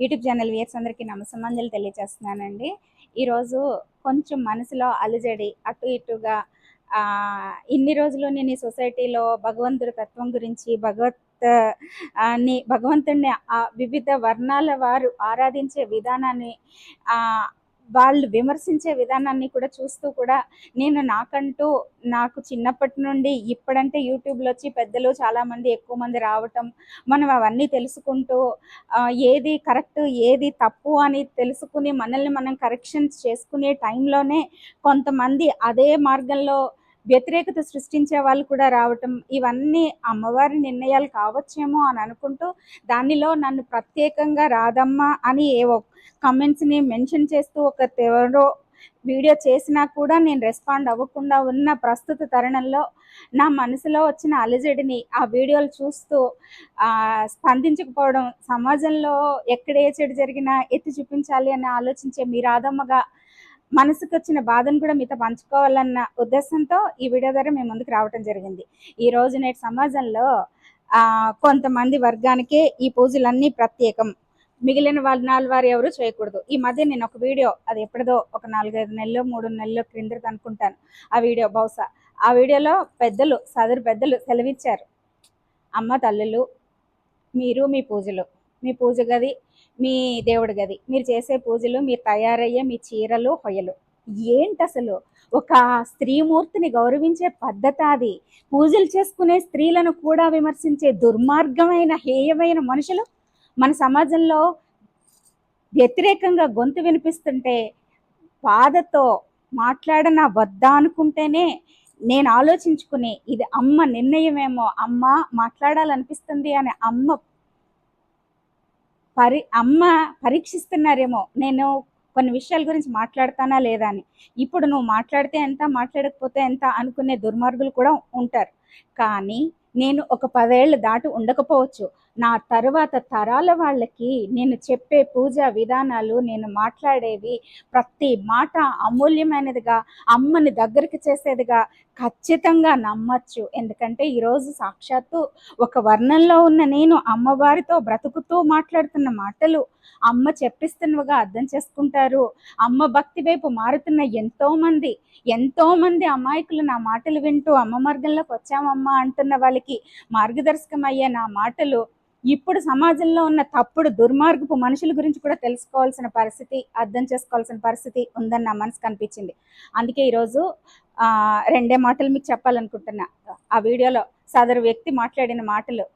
YouTube channel viewers అందరికీ నమస్సమాంజలు తెలియజేస్తున్నానండి ఈరోజు కొంచెం మనసులో అలజడి అటు ఇటుగా ఆ, ఇన్ని రోజులు నేను ఈ సొసైటీలో భగవంతుడి తత్వం గురించి భగవత్ని భగవంతుడిని ఆ వివిధ వర్ణాల వారు ఆరాధించే విధానాన్ని ఆ, వాళ్ళు విమర్శించే విధానాన్ని కూడా చూస్తూ కూడా నేను నాకంటూ నాకు చిన్నప్పటి నుండి ఇప్పుడంటే యూట్యూబ్లో వచ్చి పెద్దలు చాలామంది ఎక్కువ మంది రావటం మనం అవన్నీ తెలుసుకుంటూ ఏది కరెక్ట్ ఏది తప్పు అని తెలుసుకుని మనల్ని మనం కరెక్షన్స్ చేసుకునే టైంలోనే కొంతమంది అదే మార్గంలో వ్యతిరేకత సృష్టించే వాళ్ళు కూడా రావటం ఇవన్నీ అమ్మవారి నిర్ణయాలు కావచ్చేమో అని అనుకుంటూ దానిలో నన్ను ప్రత్యేకంగా రాదమ్మ అని ఏవో కమెంట్స్ని మెన్షన్ చేస్తూ ఒక ఎవరో వీడియో చేసినా కూడా నేను రెస్పాండ్ అవ్వకుండా ఉన్న ప్రస్తుత తరుణంలో నా మనసులో వచ్చిన అలజడిని ఆ వీడియోలు చూస్తూ స్పందించకపోవడం సమాజంలో ఎక్కడ ఏ చెడు జరిగినా ఎత్తి చూపించాలి అని ఆలోచించే మీ రాధమ్మగా మనసుకు వచ్చిన బాధను కూడా మీతో పంచుకోవాలన్న ఉద్దేశంతో ఈ వీడియో ద్వారా మేము ముందుకు రావటం జరిగింది. ఈ రోజు నేటి సమాజంలో ఆ, కొంతమంది వర్గానికే ఈ పూజలన్నీ ప్రత్యేకం. మిగిలిన వాళ్ళ వారు ఎవరు చేయకూడదు. ఈ మధ్య నేను ఒక వీడియో అది ఎప్పుడదో ఒక నాలుగైదు నెలలు మూడు నెలలు క్రిందట అనుకుంటాను. ఆ వీడియో బహుశా. ఆ వీడియోలో పెద్దలు సదరు పెద్దలు సెలవిచ్చారు. అమ్మ తల్లులు మీరు మీ పూజలు. మీ పూజ గది మీ దేవుడి గది. మీరు చేసే పూజలు మీరు తయారయ్యే మీ చీరలు హొయ్యలు. ఏంటి అసలు ఒక స్త్రీమూర్తిని గౌరవించే పద్ధతి అది. పూజలు చేసుకునే స్త్రీలను కూడా విమర్శించే దుర్మార్గమైన హేయమైన మనుషులు మన సమాజంలో వ్యతిరేకంగా గొంతు వినిపిస్తుంటే బాధతో మాట్లాడనా వద్దా అనుకుంటేనే నేను ఆలోచించుకుని ఇది అమ్మ నిర్ణయమేమో అమ్మ మాట్లాడాలనిపిస్తుంది అని అమ్మ పరి అమ్మ పరీక్షిస్తున్నారేమో నేను కొన్ని విషయాల గురించి మాట్లాడతానా లేదా అని. ఇప్పుడు నువ్వు మాట్లాడితే ఎంత మాట్లాడకపోతే ఎంత అనుకునే దుర్మార్గులు కూడా ఉంటారు. కానీ నేను ఒక పదేళ్ళు దాటి ఉండకపోవచ్చు. నా తరువాత తరాల వాళ్ళకి నేను చెప్పే పూజా విధానాలు నేను మాట్లాడేవి ప్రతి మాట అమూల్యమైనదిగా అమ్మని దగ్గరికి చేసేదిగా ఖచ్చితంగా నమ్మచ్చు. ఎందుకంటే ఈరోజు సాక్షాత్తు ఒక వర్ణంలో ఉన్న నేను అమ్మవారితో బ్రతుకుతూ మాట్లాడుతున్న మాటలు అమ్మ చెప్పిస్తున్నవిగా అర్థం చేసుకుంటారు. అమ్మ భక్తి వైపు మారుతున్న ఎంతో మంది ఎంతో మంది అమాయకులు నా మాటలు వింటూ అమ్మ మార్గంలోకి వచ్చామమ్మా అంటున్న వాళ్ళకి మార్గదర్శకం అయ్యే నా మాటలు ఇప్పుడు సమాజంలో ఉన్న తప్పుడు దుర్మార్గపు మనుషుల గురించి కూడా తెలుసుకోవాల్సిన పరిస్థితి అర్థం చేసుకోవాల్సిన పరిస్థితి ఉందని నా మనసు కనిపించింది అందుకే ఈరోజు రెండే మాటలు మీకు చెప్పాలనుకుంటున్నా. ఆ వీడియోలో సదరు వ్యక్తి మాట్లాడిన మాటలు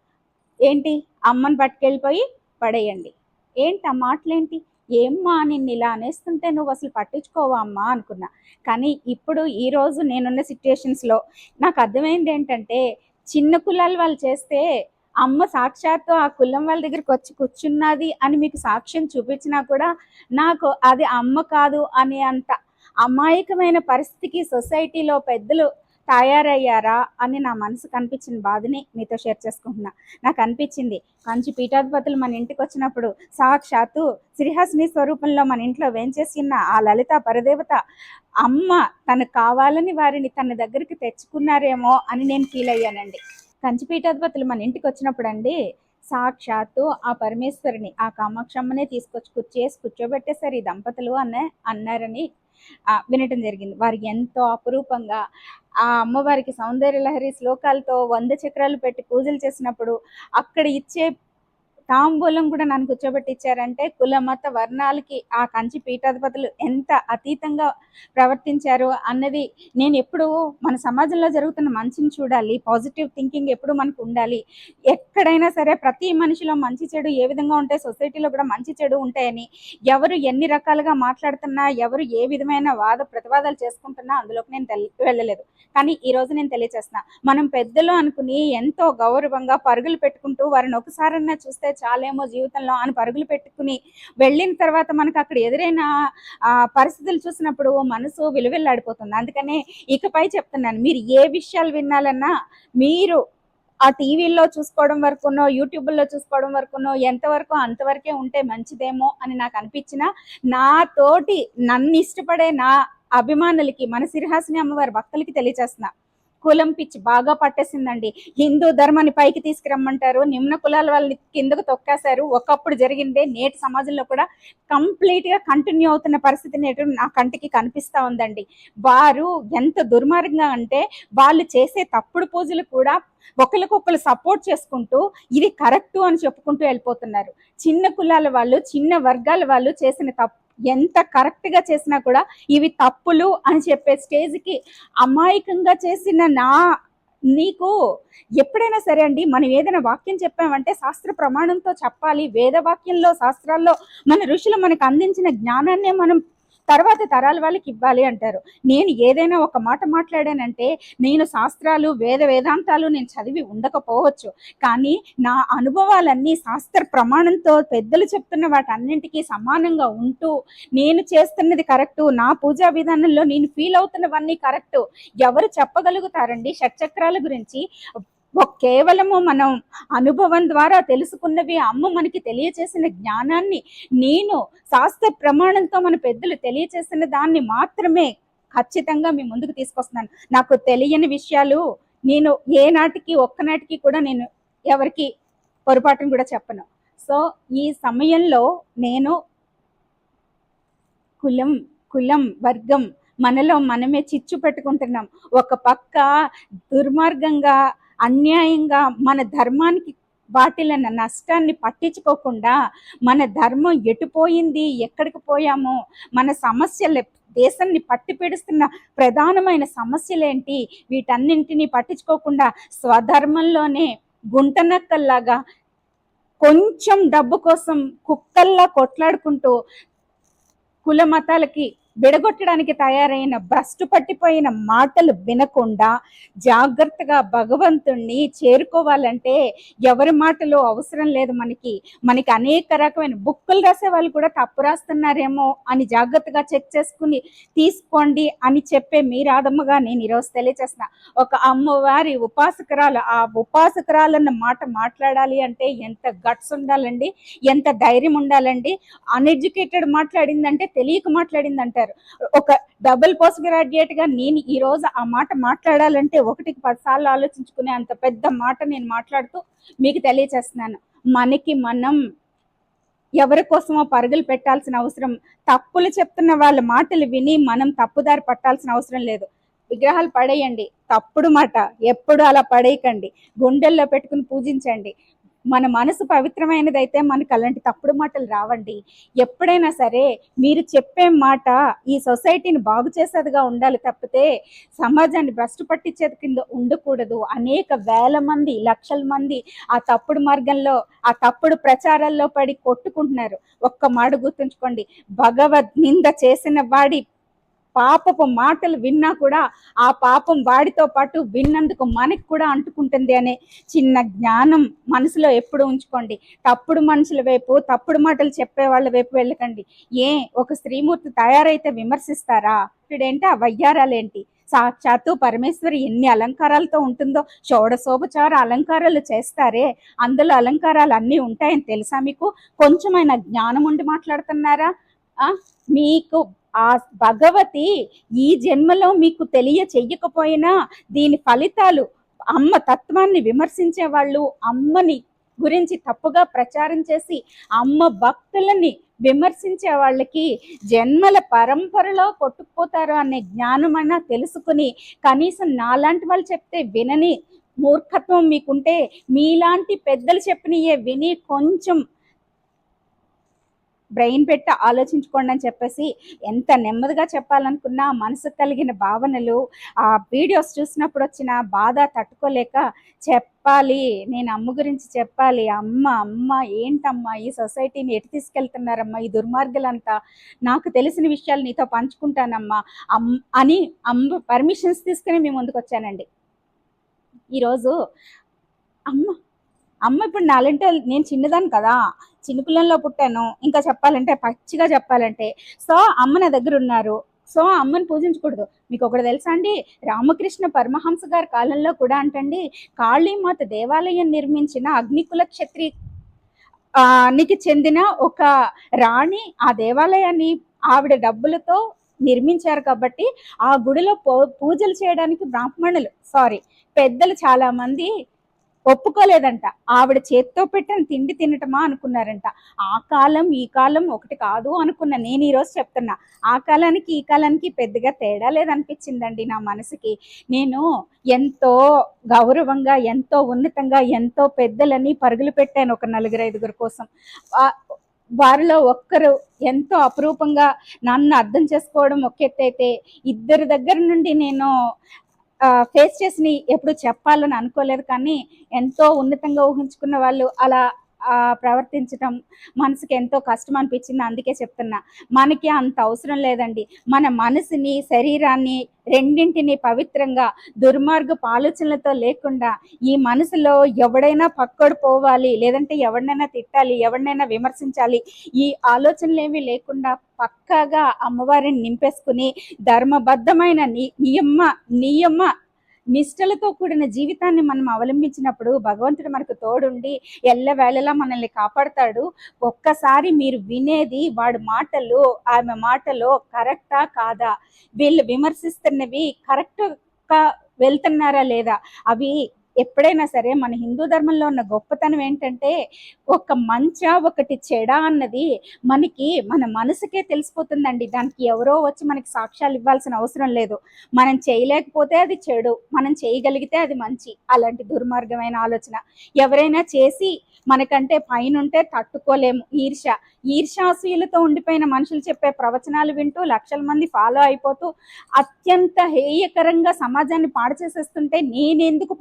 ఏంటి? అమ్మని పట్టుకెళ్ళిపోయి పడేయండి. ఏంటి? ఆ మాటలేంటి? ఏమ్మా నిన్ను ఇలా అనేస్తుంటే నువ్వు అసలు పట్టించుకోవా అమ్మా? అనుకున్నా. కానీ ఇప్పుడు ఈరోజు నేనున్న సిచ్యుయేషన్స్లో నాకు అర్థమైంది ఏంటంటే చిన్న కులాలు వాళ్ళు చేస్తే అమ్మ సాక్షాత్తు ఆ కులం వాళ్ళ దగ్గరికి వచ్చి కూర్చున్నది అని మీకు సాక్ష్యం చూపించినా కూడా నాకు అది అమ్మ కాదు అనే అంత అమాయకమైన పరిస్థితికి సొసైటీలో పెద్దలు తయారయ్యారా అని నా మనసు కనిపించిన బాధని మీతో షేర్ చేసుకుంటున్నా. నాకు అనిపించింది కంచి పీఠాధిపతులు మన ఇంటికి వచ్చినప్పుడు సాక్షాత్తు శ్రీహాస్మి స్వరూపంలో మన ఇంట్లో వేంచేసిన ఆ లలిత పరదేవత అమ్మ తనకు కావాలని వారిని తన దగ్గరికి తెచ్చుకున్నారేమో అని నేను ఫీల్ అయ్యానండి. కంచి పీఠాధిపతులు మన ఇంటికి వచ్చినప్పుడు అండి సాక్షాత్తు ఆ పరమేశ్వరిని ఆ కామాక్షమ్మనే తీసుకొచ్చి కూర్చేసి కూర్చోబెట్టేశారు ఈ దంపతులు అన్న అన్నారని ఆ, వినటం జరిగింది. వారికి ఎంతో అపురూపంగా ఆ అమ్మవారికి సౌందర్య లహరి శ్లోకాలతో వంద చక్రాలు పెట్టి పూజలు చేసినప్పుడు అక్కడ ఇచ్చే తాంబూలం కూడా నన్ను కూర్చోబెట్టి ఇచ్చారంటే కుల మత వర్ణాలకి ఆ కంచి పీఠాధిపతులు ఎంత అతీతంగా ప్రవర్తించారు అన్నది నేను ఎప్పుడు మన సమాజంలో జరుగుతున్న మంచిని చూడాలి పాజిటివ్ థింకింగ్ ఎప్పుడు మనకు ఉండాలి. ఎక్కడైనా సరే ప్రతి మనిషిలో మంచి చెడు ఏ విధంగా ఉంటాయి సొసైటీలో కూడా మంచి చెడు ఉంటాయని ఎవరు ఎన్ని రకాలుగా మాట్లాడుతున్నా ఎవరు ఏ విధమైన వాద ప్రతివాదాలు చేసుకుంటున్నా అందులోకి నేను వెళ్ళలేదు. కానీ ఈ రోజు నేను తెలియచేస్తున్నా మనం పెద్దలు అనుకుని ఎంతో గౌరవంగా పరుగులు పెట్టుకుంటూ వారిని ఒకసారన్నా చూస్తే చాలేమో జీవితంలో అని పరుగులు పెట్టుకుని వెళ్ళిన తర్వాత మనకు అక్కడ ఎదురైన ఆ పరిస్థితులు చూసినప్పుడు మనసు విలువెల్లాడిపోతుంది. అందుకనే ఇకపై చెప్తున్నాను మీరు ఏ విషయాలు వినాలన్నా మీరు ఆ టీవీల్లో చూసుకోవడం వరకునో యూట్యూబ్లో చూసుకోవడం వరకునో ఎంతవరకు అంతవరకే ఉంటే మంచిదేమో అని నాకు అనిపించిన నా తోటి నన్ను ఇష్టపడే నా అభిమానులకి మన సిరిహాసిని అమ్మవారి భక్తులకి తెలియచేస్తున్నా. కులం పిచ్చి బాగా పట్టేసిందండి. హిందూ ధర్మాన్ని పైకి తీసుకురమ్మంటారు. నిమ్న కులాల వాళ్ళని కిందకు తొక్కేశారు. ఒకప్పుడు జరిగిందే నేటి సమాజంలో కూడా కంప్లీట్గా కంటిన్యూ అవుతున్న పరిస్థితి నేటి నా కంటికి కనిపిస్తా ఉందండి. వారు ఎంత దుర్మార్గంగా అంటే వాళ్ళు చేసే తప్పుడు పూజలు కూడా ఒకరికొకరు సపోర్ట్ చేసుకుంటూ ఇది కరెక్ట్ అని చెప్పుకుంటూ వెళ్ళిపోతున్నారు. చిన్న కులాల వాళ్ళు చిన్న వర్గాల వాళ్ళు చేసిన తప్పు ఎంత కరెక్ట్గా చేసినా కూడా ఇవి తప్పులు అని చెప్పే స్టేజ్కి అమాయకంగా చేసిన నా నీకు ఎప్పుడైనా సరే అండి మనం ఏదైనా వాక్యం చెప్పామంటే శాస్త్ర ప్రమాణంతో చెప్పాలి వేద వాక్యంలో శాస్త్రాల్లో మన ఋషులు మనకు అందించిన జ్ఞానాన్నే మనం తర్వాత తరాల వాళ్ళకి ఇవ్వాలి అంటారు. నేను ఏదైనా ఒక మాట మాట్లాడానంటే నేను శాస్త్రాలు వేద వేదాంతాలు నేను చదివి ఉండకపోవచ్చు. కానీ నా అనుభవాలన్నీ శాస్త్ర ప్రమాణంతో పెద్దలు చెప్తున్న వాటన్నింటికీ సమానంగా ఉంటూ నేను చేస్తున్నది కరెక్టు నా పూజా విధానంలో నేను ఫీల్ అవుతున్నవన్నీ కరెక్టు. ఎవరు చెప్పగలుగుతారండి షట్చక్రాల గురించి? కేవలము మనం అనుభవం ద్వారా తెలుసుకున్నవి అమ్మ మనకి తెలియచేసిన జ్ఞానాన్ని నేను శాస్త్ర ప్రమాణంతో మన పెద్దలు తెలియచేసిన దాన్ని మాత్రమే ఖచ్చితంగా మీ ముందుకు తీసుకొస్తున్నాను. నాకు తెలియని విషయాలు నేను ఏ నాటికి ఒక్కనాటికి కూడా నేను ఎవరికి పొరపాటును కూడా చెప్పను. సో ఈ సమయంలో నేను కులం కులం వర్గం మనలో మనమే చిచ్చు పెట్టుకుంటున్నాం. ఒక పక్క దుర్మార్గంగా అన్యాయంగా మన ధర్మానికి వాటిలన్న నష్టాన్ని పట్టించుకోకుండా మన ధర్మం ఎటుపోయింది ఎక్కడికి పోయామో మన సమస్యలు దేశాన్ని పట్టి పీడిస్తున్న ప్రధానమైన సమస్యలేంటి? వీటన్నింటినీ పట్టించుకోకుండా స్వధర్మంలోనే గుంటనక్కల్లాగా కొంచెం డబ్బు కోసం కుక్కల్లా కొట్లాడుకుంటూ కుల మతాలకి విడగొట్టడానికి తయారైన భ్రష్టు పట్టిపోయిన మాటలు వినకుండా జాగ్రత్తగా భగవంతుణ్ణి చేరుకోవాలంటే ఎవరి మాటలు అవసరం లేదు మనకి. మనకి అనేక రకమైన బుక్కులు రాసే వాళ్ళు కూడా తప్పు రాస్తున్నారేమో అని జాగ్రత్తగా చెక్ చేసుకుని తీసుకోండి అని చెప్పే మీ రాధమ్మగా నేను ఈరోజు తెలియచేస్తున్నా ఒక అమ్మవారి ఉపాసకురాలు ఆ ఉపాసకురాలన్న మాట మాట్లాడాలి అంటే ఎంత గట్స్ ఉండాలండి ఎంత ధైర్యం ఉండాలండి. అన్ఎడ్యుకేటెడ్ మాట్లాడిందంటే తెలియక మాట్లాడిందంటారు. ఒక డబుల్ పోస్ట్ గ్రాడ్యుయేట్గా నేను ఈ రోజు ఆ మాట మాట్లాడాలంటే ఒకటికి పదిసార్లు ఆలోచించుకునే అంత పెద్ద మాట నేను మాట్లాడుతూ మీకు తెలియచేస్తున్నాను. మనకి మనం ఎవరి కోసమో పరుగులు పెట్టాల్సిన అవసరం తప్పులు చెప్తున్న వాళ్ళ మాటలు విని మనం తప్పుదారి పట్టాల్సిన అవసరం లేదు. విగ్రహాలు పడేయండి. తప్పుడు మాట. ఎప్పుడు అలా పడేయకండి. గుండెల్లో పెట్టుకుని పూజించండి. మన మనసు పవిత్రమైనదైతే మనకు అలాంటి తప్పుడు మాటలు రావండి. ఎప్పుడైనా సరే మీరు చెప్పే మాట ఈ సొసైటీని బాగు చేసేదిగా ఉండాలి తప్పితే సమాజాన్ని భ్రష్టు పట్టించేది కింద ఉండకూడదు. అనేక వేల మంది లక్షల మంది ఆ తప్పుడు మార్గంలో ఆ తప్పుడు ప్రచారాల్లో పడి కొట్టుకుంటున్నారు. ఒక్క మాట గుర్తుంచుకోండి. భగవద్ నింద చేసిన వాడి పాపపు మాటలు విన్నా కూడా ఆ పాపం వాడితో పాటు విన్నందుకు మనకి కూడా అంటుకుంటుంది అనే చిన్న జ్ఞానం మనసులో ఎప్పుడు ఉంచుకోండి. తప్పుడు మనుషుల వైపు తప్పుడు మాటలు చెప్పే వాళ్ళ వైపు వెళ్ళకండి. ఏ ఒక స్త్రీమూర్తి తయారైతే విమర్శిస్తారా? ఇప్పుడేంటి ఆ వయ్యారాలేంటి? సాక్షాత్తు పరమేశ్వరి ఎన్ని అలంకారాలతో ఉంటుందో షోడశోపచార అలంకారాలు చేస్తారే? అందులో అలంకారాలు అన్నీ ఉంటాయని తెలుసా మీకు? కొంచెమైన జ్ఞానం ఉండి మాట్లాడుతున్నారా? మీకు ఆ భగవతి ఈ జన్మలో మీకు తెలియ చెయ్యకపోయినా దీని ఫలితాలు అమ్మ తత్వాన్ని విమర్శించే వాళ్ళు అమ్మని గురించి తప్పుగా ప్రచారం చేసి అమ్మ భక్తులని విమర్శించే వాళ్ళకి జన్మల పరంపరలో కొట్టుకుపోతారు అనే జ్ఞానమైనా తెలుసుకుని కనీసం నాలాంటి వాళ్ళు చెప్తే వినని మూర్ఖత్వం మీకుంటే మీలాంటి పెద్దలు చెప్పినయే విని కొంచెం బ్రెయిన్ పెట్టి ఆలోచించుకోండి అని చెప్పేసి ఎంత నెమ్మదిగా చెప్పాలనుకున్నా మనసుకు కలిగిన భావనలు ఆ వీడియోస్ చూసినప్పుడు వచ్చిన బాధ తట్టుకోలేక చెప్పాలి నేను అమ్మ గురించి చెప్పాలి అమ్మ అమ్మ ఏంటమ్మా ఈ సొసైటీని ఎటు తీసుకెళ్తున్నారమ్మా ఈ దుర్మార్గులంతా? నాకు తెలిసిన విషయాలు నీతో పంచుకుంటానమ్మా అమ్ అని అమ్మ పర్మిషన్స్ తీసుకుని మీ ముందుకు వచ్చానండి. ఈరోజు అమ్మ అమ్మ ఇప్పుడు నాలంటే నేను చిన్నదాన్ని కదా చిన్నపిల్లల్లో పుట్టాను. ఇంకా చెప్పాలంటే పచ్చిగా చెప్పాలంటే సో అమ్మ నా దగ్గర ఉన్నారు. సో అమ్మని పూజించకూడదు. మీకు ఒకటి తెలుసా అండి? రామకృష్ణ పరమహంస గారి కాలంలో కూడా అంటండి కాళీమాత దేవాలయం నిర్మించిన అగ్నికుల క్షత్రి ఆ, నికి చెందిన ఒక రాణి ఆ దేవాలయాన్ని ఆవిడ డబ్బులతో నిర్మించారు కాబట్టి ఆ గుడిలో పూ- పూజలు చేయడానికి బ్రాహ్మణులు సారీ పెద్దలు చాలా మంది ఒప్పుకోలేదంట. ఆవిడ చేత్తో పెట్టిన తిండి తినటమా అనుకున్నారంట. ఆ కాలం ఈ కాలం ఒకటి కాదు అనుకున్నా నేను ఈరోజు చెప్తున్నా. ఆ కాలానికి ఈ కాలానికి పెద్దగా తేడా లేదనిపించిందండి నా మనసుకి. నేను ఎంతో గౌరవంగా ఎంతో ఉన్నతంగా ఎంతో పెద్దలని పరుగులు పెట్టాను ఒక నలుగురు ఐదుగురు కోసం. వారిలో ఒక్కరు ఎంతో అపురూపంగా నన్ను అర్థం చేసుకోవడం ఒక ఎత్తు అయితే ఇద్దరి దగ్గర నుండి నేను ఫేస్ చేసి ఎప్పుడు చెప్పాలని అనుకోలేదు కానీ ఎంతో ఉన్నతంగా ఊహించుకున్న వాళ్ళు అలా ప్రవర్తించటం మనసుకి ఎంతో కష్టం అనిపించింది అందుకే చెప్తున్నా మనకి అంత అవసరం లేదండి. మన మనసుని శరీరాన్ని రెండింటిని పవిత్రంగా దుర్మార్గపు ఆలోచనలతో లేకుండా ఈ మనసులో ఎవడైనా పక్కడు పోవాలి లేదంటే ఎవరినైనా తిట్టాలి ఎవరినైనా విమర్శించాలి ఈ ఆలోచనలు లేకుండా పక్కాగా అమ్మవారిని నింపేసుకుని ధర్మబద్ధమైన ని నియమ నియమ నిష్టలతో కూడిన జీవితాన్ని మనం అవలంబించినప్పుడు భగవంతుడు మనకు తోడుండి ఎల్లవేళలా మనల్ని కాపాడతాడు. ఒక్కసారి మీరు వినేది వాడి మాటలు ఆమె మాటలు కరెక్టా కాదా? వీళ్ళు విమర్శిస్తున్నవి కరెక్ట్గా వెళ్తున్నారా లేదా? అవి ఎప్పుడైనా సరే మన హిందూ ధర్మంలో ఉన్న గొప్పతనం ఏంటంటే ఒక మంచ ఒకటి చెడ అన్నది మనకి మన మనసుకే తెలిసిపోతుందండి. దానికి ఎవరో వచ్చి మనకి సాక్ష్యాలు ఇవ్వాల్సిన అవసరం లేదు. మనం చేయలేకపోతే అది చెడు మనం చేయగలిగితే అది మంచి అలాంటి దుర్మార్గమైన ఆలోచన. ఎవరైనా చేసి మనకంటే పైన ఉంటే తట్టుకోలేము. ఈర్ష ఈర్షాశీలతో ఉండిపోయిన మనుషులు చెప్పే ప్రవచనాలు వింటూ లక్షల మంది ఫాలో అయిపోతూ అత్యంత హేయకరంగా సమాజాన్ని పాడు చేసేస్తుంటే నేనెందుకు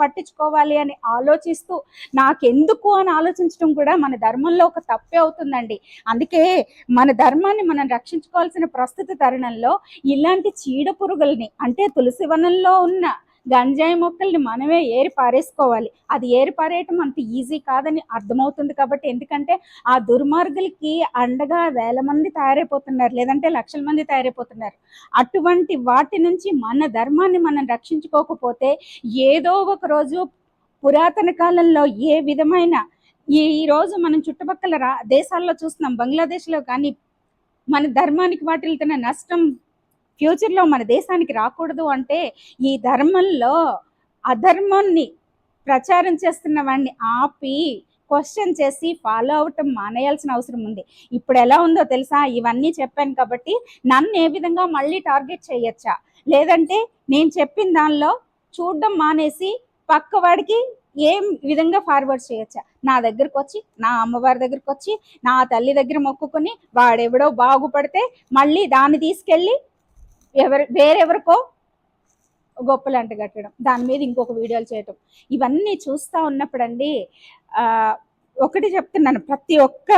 చేసుకోవాలి అని ఆలోచిస్తూ నాకెందుకు అని ఆలోచించడం కూడా మన ధర్మంలో ఒక తప్పే అవుతుందండి. అందుకే మన ధర్మాన్ని మనం రక్షించుకోవాల్సిన ప్రస్తుత తరుణంలో ఇలాంటి చీడ పురుగుల్ని అంటే తులసి వనంలో ఉన్న గంజాయి మొక్కల్ని మనమే ఏరి పారేసుకోవాలి. అది ఏరి పారేయటం అంత ఈజీ కాదని అర్థమవుతుంది కాబట్టి ఎందుకంటే ఆ దుర్మార్గులకి అండగా వేల మంది తయారైపోతున్నారు. లేదంటే లక్షల మంది తయారైపోతున్నారు. అటువంటి వాటి నుంచి మన ధర్మాన్ని మనం రక్షించుకోకపోతే ఏదో ఒక రోజు పురాతన కాలంలో ఏ విధమైన ఈ ఈ రోజు మనం చుట్టుపక్కల రా దేశాల్లో చూస్తున్నాం. బంగ్లాదేశ్లో కానీ మన ధర్మానికి వాటిల్తున్న నష్టం ఫ్యూచర్లో మన దేశానికి రాకూడదు అంటే ఈ ధర్మంలో అధర్మాన్ని ప్రచారం చేస్తున్న వాడిని ఆపి క్వశ్చన్ చేసి ఫాలో అవటం మానేయాల్సిన అవసరం ఉంది. ఇప్పుడు ఎలా ఉందో తెలుసా? ఇవన్నీ చెప్పాను కాబట్టి నన్ను ఏ విధంగా మళ్ళీ టార్గెట్ చేయొచ్చా? లేదంటే నేను చెప్పిన దానిలో చూడడం మానేసి పక్క వాడికి ఏం విధంగా ఫార్వర్డ్ చేయొచ్చా? నా దగ్గరకు వచ్చి నా అమ్మవారి దగ్గరకు వచ్చి నా తల్లి దగ్గర మొక్కుకొని వాడెవడో బాగుపడితే మళ్ళీ దాన్ని తీసుకెళ్ళి ఎవరు వేరెవరికో గొప్పలు అంటగట్టడం దాని మీద ఇంకొక వీడియోలు చేయటం. ఇవన్నీ చూస్తూ ఉన్నప్పుడండి ఒకటి చెప్తున్నాను. ప్రతి ఒక్క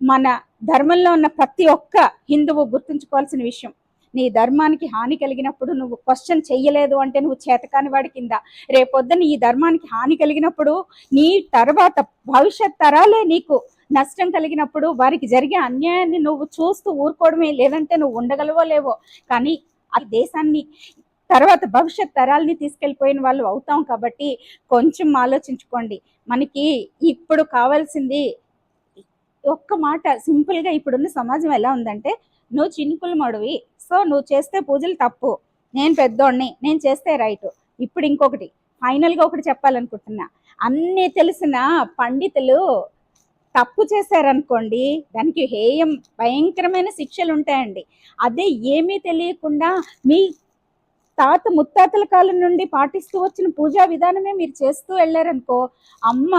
మన ధర్మంలో ఉన్న ప్రతి ఒక్క హిందువు గుర్తుంచుకోవాల్సిన విషయం. నీ ధర్మానికి హాని కలిగినప్పుడు నువ్వు క్వశ్చన్ చెయ్యలేదు అంటే నువ్వు చేతకాని వాడి కింద. రేపొద్దున ఈ ధర్మానికి హాని కలిగినప్పుడు నీ తర్వాత భవిష్యత్ తరాలే నీకు నష్టం కలిగినప్పుడు వారికి జరిగే అన్యాయాన్ని నువ్వు చూస్తూ ఊరుకోవడమే లేదంటే నువ్వు ఉండగలవో లేవో. కానీ ఆ దేశాన్ని తర్వాత భవిష్యత్ తరాలని తీసుకెళ్ళిపోయిన వాళ్ళు అవుతాం కాబట్టి కొంచెం ఆలోచించుకోండి. మనకి ఇప్పుడు కావాల్సింది ఒక్క మాట సింపుల్గా ఇప్పుడున్న సమాజం ఎలా ఉందంటే నువ్వు చినుకులు మడువి సో నువ్వు చేస్తే పూజలు తప్పు. నేను పెద్దోడిని. నేను చేస్తే రైట్. ఇప్పుడు ఇంకొకటి ఫైనల్గా ఒకటి చెప్పాలనుకుంటున్నా. అన్నీ తెలిసిన పండితులు తప్పు చేశారనుకోండి దానికి హేయం భయంకరమైన శిక్షలు ఉంటాయండి అదే ఏమీ తెలియకుండా మీ తాత ముత్తాతల కాలం నుండి పాటిస్తూ వచ్చిన పూజా విధానమే మీరు చేస్తూ వెళ్ళారనుకో అమ్మ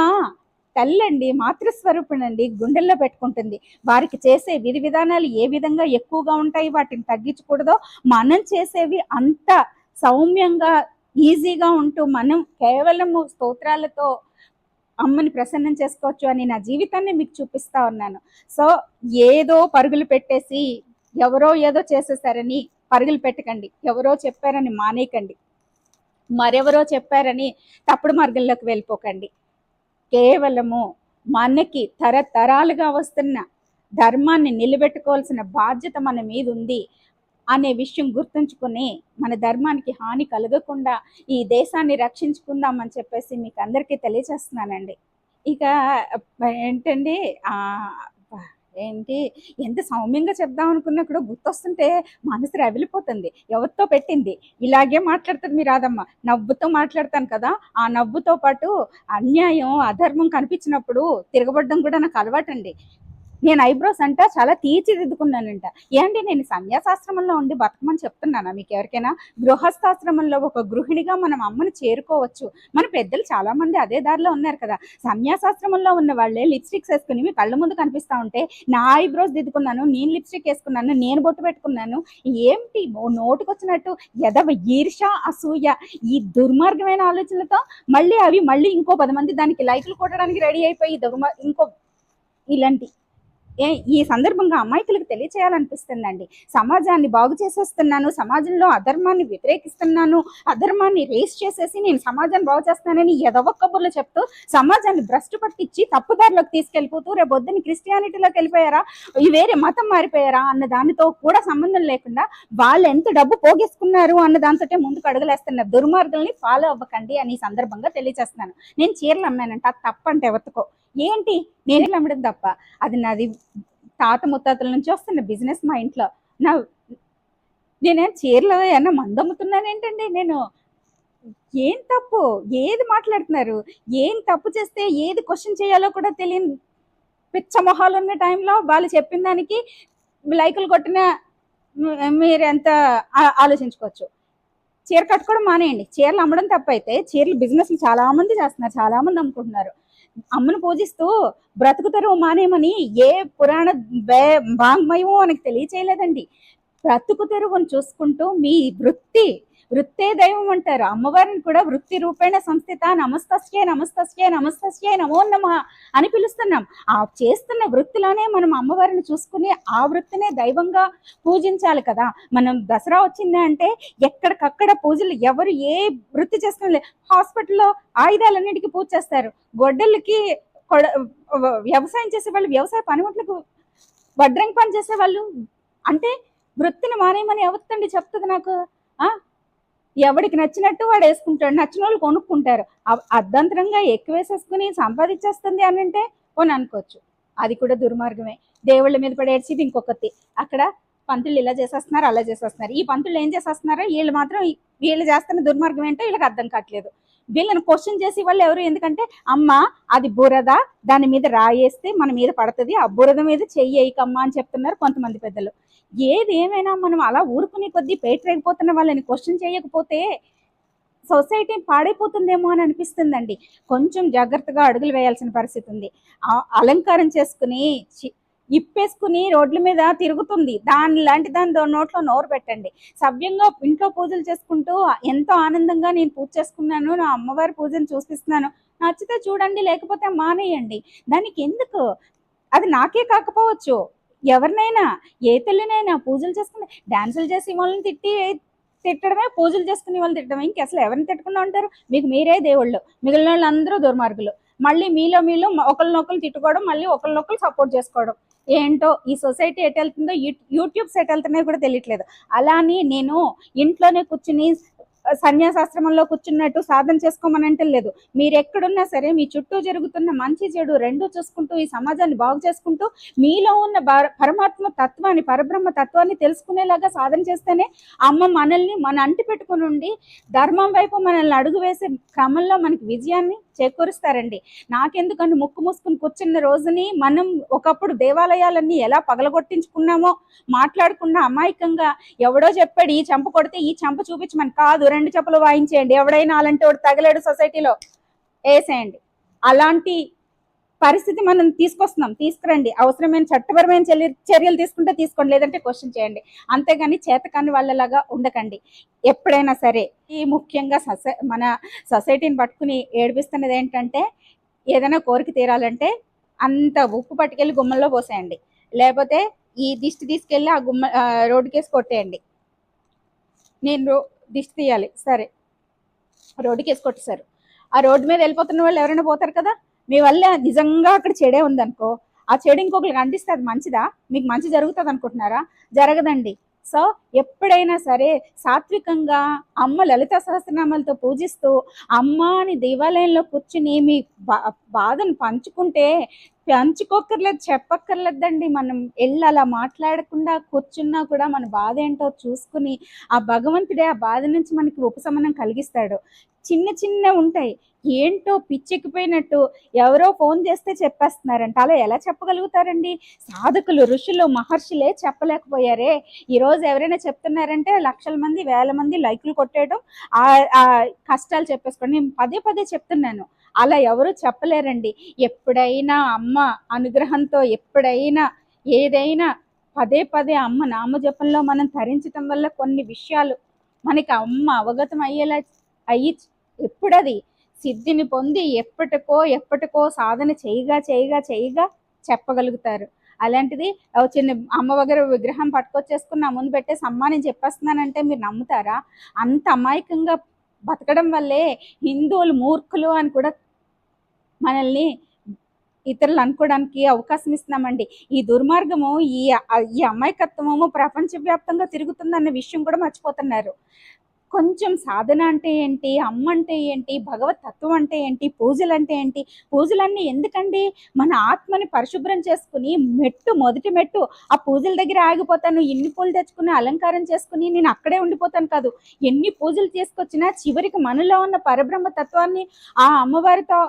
తల్లండి మాతృస్వరూపునండి గుండెల్లో పెట్టుకుంటుంది. వారికి చేసే విధి విధానాలు ఏ విధంగా ఎక్కువగా ఉంటాయి వాటిని తగ్గించకూడదో మనం చేసేవి అంత సౌమ్యంగా ఈజీగా ఉంటూ మనం కేవలము స్తోత్రాలతో అమ్మని ప్రసన్నం చేసుకోవచ్చు అని నా జీవితాన్ని మీకు చూపిస్తా ఉన్నాను. సో ఏదో పరుగులు పెట్టేసి ఎవరో ఏదో చేసేసారని పరుగులు పెట్టకండి. ఎవరో చెప్పారని మానేయకండి. మరెవరో చెప్పారని తప్పుడు మార్గంలోకి వెళ్ళిపోకండి. కేవలము మనకి తరతరాలుగా వస్తున్న ధర్మాన్ని నిలబెట్టుకోవాల్సిన బాధ్యత మన మీద ఉంది. అనే విషయం గుర్తుంచుకుని మన ధర్మానికి హాని కలగకుండా ఈ దేశాన్ని రక్షించుకుందామని చెప్పేసి మీకు అందరికీ తెలియచేస్తున్నానండి ఇక ఏంటండి? ఏంటి? ఎంత సౌమ్యంగా చెప్దాం అనుకున్నా కూడా గుర్తొస్తుంటే మనసు రవిలిపోతుంది ఎవరితో పెట్టింది? ఇలాగే మాట్లాడుతుంది మీ రాదమ్మ నవ్వుతో మాట్లాడతాను కదా. ఆ నవ్వుతో పాటు అన్యాయం అధర్మం కనిపించినప్పుడు తిరగబడడం కూడా నాకు అలవాటండి. నేను ఐబ్రోస్ అంట చాలా తీర్చిదిద్దుకున్నానంట. ఏంటి నేను సన్యాసాశ్రమంలో ఉండి బతకమని చెప్తున్నానా మీకు ఎవరికైనా? గృహస్థాశ్రమంలో ఒక గృహిణిగా మనం అమ్మని చేరుకోవచ్చు. మన పెద్దలు చాలా మంది అదే దారిలో ఉన్నారు కదా. సన్యాసాశ్రమంలో ఉన్న వాళ్ళే లిప్స్టిక్స్ వేసుకుని మీ కళ్ళ ముందు కనిపిస్తా ఉంటే నా ఐబ్రోస్ దిద్దుకున్నాను నేను లిప్స్టిక్ వేసుకున్నాను నేను బొట్టు పెట్టుకున్నాను. ఏంటి నోటుకొచ్చినట్టు ఎదవ ఈర్ష అసూయ ఈ దుర్మార్గమైన ఆలోచనలతో మళ్ళీ అవి మళ్ళీ ఇంకో పది మంది దానికి లైట్లు కొట్టడానికి రెడీ అయిపోయి దుర్మ ఇంకో ఇలాంటి ఈ సందర్భంగా అమాయకులకు తెలియచేయాలనిపిస్తుందండి. సమాజాన్ని బాగు చేసేస్తున్నాను సమాజంలో అధర్మాన్ని వ్యతిరేకిస్తున్నాను అధర్మాన్ని రేస్ చేసేసి నేను సమాజాన్ని బాగు చేస్తానని ఎదవ కబుర్లు చెప్తూ సమాజాన్ని భ్రష్టు పట్టించి తప్పుదారిలోకి తీసుకెళ్ళిపోతూ రేపు పొద్దున్న క్రిస్టియానిటీలోకి వెళ్ళిపోయారా? వేరే మతం మారిపోయారా? అన్న దానితో కూడా సంబంధం లేకుండా వాళ్ళు ఎంత డబ్బు పోగేసుకున్నారు అన్న దాంతో ముందుకు అడుగులేస్తున్నారు దుర్మార్గుల్ని ఫాలో అవ్వకండి అని సందర్భంగా తెలియజేస్తున్నాను నేను చీరలు అమ్మానంట తప్పంటే ఎవరికో. ఏంటి? నేను అమ్మడం తప్ప. అది నాది తాత ముత్తాతల నుంచి వస్తున్న బిజినెస్ మా ఇంట్లో. నా నేనేం చీరలు ఏమన్నా మందు అమ్ముతున్నాను ఏంటండి నేను? ఏం తప్పు? ఏది మాట్లాడుతున్నారు? ఏం తప్పు చేస్తే ఏది క్వశ్చన్ చేయాలో కూడా తెలియని పిచ్చమొహాలు ఉన్న టైంలో వాళ్ళు చెప్పిన దానికి లైకులు కొట్టిన మీరు ఎంత ఆలోచించుకోవచ్చు. చీర కట్టుకోవడం మానేయండి. చీరలు అమ్మడం తప్పైతే చీరలు బిజినెస్ చాలామంది చేస్తున్నారు. చాలా మంది అమ్ముకుంటున్నారు. అమ్మను పూజిస్తూ బ్రతుకుతరు మానేమని ఏ పురాణ వే- వాంగ్మయమో మనకు తెలియచేయలేదండి. బ్రతుకు తెరువును చూసుకుంటూ మీ వృత్తి వృత్తే దైవం అంటారు. అమ్మవారిని కూడా వృత్తి రూపేణ సంస్థిత నమస్తస్యే నమస్తస్యే నమస్తస్యే నమో నమ అని పిలుస్తున్నాం. ఆ చేస్తున్న వృత్తిలోనే మనం అమ్మవారిని చూసుకుని ఆ వృత్తినే దైవంగా పూజించాలి కదా. మనం దసరా వచ్చింది అంటే ఎక్కడికక్కడ పూజలు ఎవరు ఏ వృత్తి చేస్తున్న హాస్పిటల్లో ఆయుధాలన్నిటికీ పూజ చేస్తారు. గొడ్డలకి కొడ- వ్యవసాయం చేసే వాళ్ళు వ్యవసాయ పనిముట్లకు వడ్రంగి పని చేసే వాళ్ళు. అంటే వృత్తిని మానేయమని ఎవత్తండి చెప్తుంది నాకు? ఆ? ఎవడికి నచ్చినట్టు వాడు వేసుకుంటాడు నచ్చిన వాళ్ళు కొనుక్కుంటారు. అర్ధంతరంగా ఎక్కువ వేసేసుకుని సంపాదించేస్తుంది అని అంటే పోని అనుకోవచ్చు. అది కూడా దుర్మార్గమే. దేవుళ్ళ మీద పడేడ్చేది ఇంకొకటి. అక్కడ పంతులు ఇలా చేసేస్తున్నారు అలా చేసేస్తున్నారు. ఈ పంతులు ఏం చేసేస్తున్నారో వీళ్ళు మాత్రం వీళ్ళు చేస్తున్న దుర్మార్గం ఏంటో వీళ్ళకి అర్థం కావట్లేదు. వీళ్ళని క్వశ్చన్ చేసి వాళ్ళు ఎవరు? ఎందుకంటే అమ్మ అది బురద దాని మీద రాయేస్తే మన మీద పడుతుంది. ఆ బురద మీద చెయ్యి వేయకమ్మా అని చెప్తున్నారు కొంతమంది పెద్దలు. ఏది ఏమైనా మనం అలా ఊరుకునే కొద్దీ పేటరేగిపోతున్న వాళ్ళని క్వశ్చన్ చేయకపోతే సొసైటీ పాడైపోతుందేమో అని అనిపిస్తుందండి. కొంచెం జాగ్రత్తగా అడుగులు వేయాల్సిన పరిస్థితి ఉంది. అలంకారం చేసుకుని చి- ఇప్పేసుకుని రోడ్ల మీద తిరుగుతుంది. దాని లాంటి దాని నోట్లో నోరు పెట్టండి. సవ్యంగా ఇంట్లో పూజలు చేసుకుంటూ ఎంతో ఆనందంగా నేను పూజ చేసుకున్నాను నా అమ్మవారి పూజను చూపిస్తున్నాను. నచ్చితే చూడండి లేకపోతే మానేయండి. దానికి ఎందుకు? అది నాకే కాకపోవచ్చు. ఎవరినైనా ఏ తల్లినైనా పూజలు చేసుకుని డాన్సులు చేసి వాళ్ళని తిట్టి తిట్టడమే పూజలు చేసుకునే వాళ్ళని తిట్టడమే. ఇంక అసలు ఎవరిని తిట్టకుండా ఉంటారు? మీకు మీరే దేవుళ్ళు. మిగిలిన వాళ్ళందరూ దుర్మార్గులు. మళ్ళీ మీలో మీలో ఒకరినొకరు తిట్టుకోవడం మళ్ళీ ఒకరినొకరు సపోర్ట్ చేసుకోవడం. ఏంటో ఈ సొసైటీ ఎటు వెళ్తుందో యూ- యూట్యూబ్స్ ఎటు వెళ్తున్నాయో కూడా తెలియట్లేదు. అలా అని నేను ఇంట్లోనే కూర్చుని సన్యాసాశ్రమంలో కూర్చున్నట్టు సాధన చేసుకోమని అంటలేదు మీరు ఎక్కడున్నా సరే మీ చుట్టూ జరుగుతున్న మంచి చెడు రెండు చూసుకుంటూ ఈ సమాజాన్ని బాగు చేసుకుంటూ మీలో ఉన్న పరమాత్మ తత్వాన్ని పరబ్రహ్మ తత్వాన్ని తెలుసుకునేలాగా సాధన చేస్తేనే అమ్మ మనల్ని మన అంటి పెట్టుకుని ఉండి ధర్మం వైపు మనల్ని అడుగు వేసే క్రమంలో మనకి విజయాన్ని చేకూరుస్తారండి. నాకెందుకని ముక్కు మూసుకుని కూర్చున్న రోజుని మనం ఒకప్పుడు దేవాలయాలన్నీ ఎలా పగలగొట్టించుకున్నామో మాట్లాడుకున్న అమాయకంగా ఎవడో చెప్పాడు ఈ చెంప కొడితే ఈ చెంప చూపించమని కాదు రెండు చెప్పులు వాయించేయండి. ఎవడైనా అలాంటి వాడు తగలేడు సొసైటీలో. వేసేయండి అలాంటి పరిస్థితి మనం తీసుకొస్తున్నాం. తీసుకురండి. అవసరమైన చట్టపరమైన చర్య చర్యలు తీసుకుంటే తీసుకోండి. లేదంటే క్వశ్చన్ చేయండి. అంతేగాని చేతకాని వాళ్ళలాగా ఉండకండి. ఎప్పుడైనా సరే ఈ ముఖ్యంగా సొసై మన సొసైటీని పట్టుకుని ఏడిపిస్తున్నది ఏంటంటే ఏదైనా కోరిక తీరాలంటే అంత ఉప్పు పట్టుకెళ్ళి గుమ్మల్లో పోసేయండి. లేకపోతే ఈ దిష్టి తీసుకెళ్ళి ఆ గుమ్మ రోడ్డుకేసి కొట్టేయండి. నేను దిష్టి తీయాలి. సరే. రోడ్డుకేసి కొట్టేశారు ఆ రోడ్డు మీద వెళ్ళిపోతున్న వాళ్ళు ఎవరైనా పోతారు కదా? మీ వల్ల నిజంగా అక్కడ చెడే ఉందనుకో ఆ చెడు ఇంకొకరికి అంటిస్తే అది మంచిదా? మీకు మంచి జరుగుతుంది అనుకుంటున్నారా? జరగదండి. సో ఎప్పుడైనా సరే సాత్వికంగా అమ్మ లలిత సహస్రనామాలతో పూజిస్తూ అమ్మ అని దేవాలయంలో కూర్చుని మీ బా బాధను పంచుకుంటే పంచుకోక్కర్లేదు చెప్పక్కర్లేదండి. మనం వెళ్ళి అలా మాట్లాడకుండా కూర్చున్నా కూడా మన బాధ ఏంటో చూసుకుని ఆ భగవంతుడే ఆ బాధ నుంచి మనకి ఉపశమనం కలిగిస్తాడు. చిన్న చిన్న ఉంటాయి. ఏంటో పిచ్చెక్కిపోయినట్టు ఎవరో ఫోన్ చేస్తే చెప్పేస్తున్నారంట. అలా ఎలా చెప్పగలుగుతారండి? సాధకులు ఋషులు మహర్షులే చెప్పలేకపోయారే. ఈ రోజు ఎవరైనా చెప్తున్నారంటే లక్షల మంది వేల మంది లైకులు కొట్టేయడం ఆ ఆ కష్టాలు చెప్పేసుకోండి నేను పదే పదే చెప్తున్నాను. అలా ఎవరు చెప్పలేరండి. ఎప్పుడైనా అమ్మ అనుగ్రహంతో ఎప్పుడైనా ఏదైనా పదే పదే అమ్మ నామజపంలో మనం తరించటం వల్ల కొన్ని విషయాలు మనకి అమ్మ అవగతం అయ్యేలా అయ్యి ఎప్పుడది సిద్ధిని పొంది ఎప్పటికో ఎప్పటికో సాధన చేయగా చేయగా చేయగా చెప్పగలుగుతారు. అలాంటిది చిన్న అమ్మ దగ్గర విగ్రహం పట్టుకొచ్చేసుకుని నా ముందు పెట్టేసి అమ్మ నేను చెప్పేస్తున్నానంటే మీరు నమ్ముతారా? అంత అమాయకంగా బతకడం వల్లే హిందువులు మూర్ఖులు అని కూడా మనల్ని ఇతరులు అనుకోవడానికి అవకాశం ఇస్తున్నామండి. ఈ దుర్మార్గము ఈ ఈ అమాయకత్వము ప్రపంచవ్యాప్తంగా తిరుగుతుందన్న విషయం కూడా మర్చిపోతున్నారు. కొంచెం సాధన అంటే ఏంటి అమ్మ అంటే ఏంటి భగవత్ తత్వం అంటే ఏంటి పూజలు అంటే ఏంటి పూజలన్నీ ఎందుకండి? మన ఆత్మని పరిశుభ్రం చేసుకుని మెట్టు మొదటి మెట్టు ఆ పూజల దగ్గర ఆగిపోతాను ఎన్ని పూలు తెచ్చుకుని అలంకారం చేసుకుని నేను అక్కడే ఉండిపోతాను కాదు. ఎన్ని పూజలు చేసుకొచ్చినా చివరికి మనలో ఉన్న పరబ్రహ్మ తత్వాన్ని ఆ అమ్మవారితో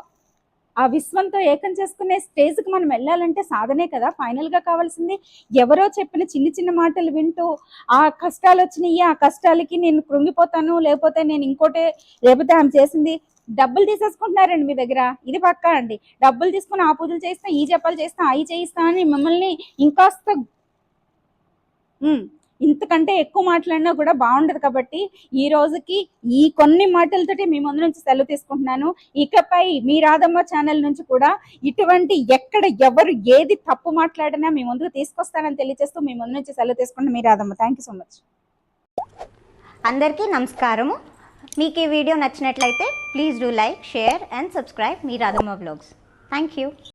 ఆ విశ్వంతో ఏకం చేసుకునే స్టేజ్కి మనం వెళ్ళాలంటే సాధనే కదా. ఫైనల్గా కావాల్సింది ఎవరో చెప్పిన చిన్న చిన్న మాటలు వింటూ ఆ కష్టాలు వచ్చినాయి ఆ కష్టాలకి నేను కృంగిపోతాను లేకపోతే నేను ఇంకోటి లేకపోతే ఆమె చేసింది. డబ్బులు తీసేసుకుంటున్నారండి మీ దగ్గర. ఇది పక్కా అండి. డబ్బులు తీసుకుని ఆ పూజలు చేస్తా ఈ జపాలు చేస్తా అవి చేయిస్తా అని మిమ్మల్ని ఇంకాస్త ఇంతకంటే ఎక్కువ మాట్లాడినా కూడా బాగుండదు కాబట్టి ఈ రోజుకి ఈ కొన్ని మాటలతోటి మీ ముందు నుంచి సెలవు తీసుకుంటున్నాను. ఇకపై మీ రాధమ్మ ఛానల్ నుంచి కూడా ఇటువంటి ఎక్కడ ఎవరు ఏది తప్పు మాట్లాడినా మీ ముందుకు తీసుకొస్తానని తెలియజేస్తూ మీ ముందు నుంచి సెలవు తీసుకుంటున్నాను మీ Radhamma. Thank you so much అందరికీ నమస్కారము. మీకు ఈ వీడియో నచ్చినట్లయితే please do like share and subscribe me Radhamma vlogs thank you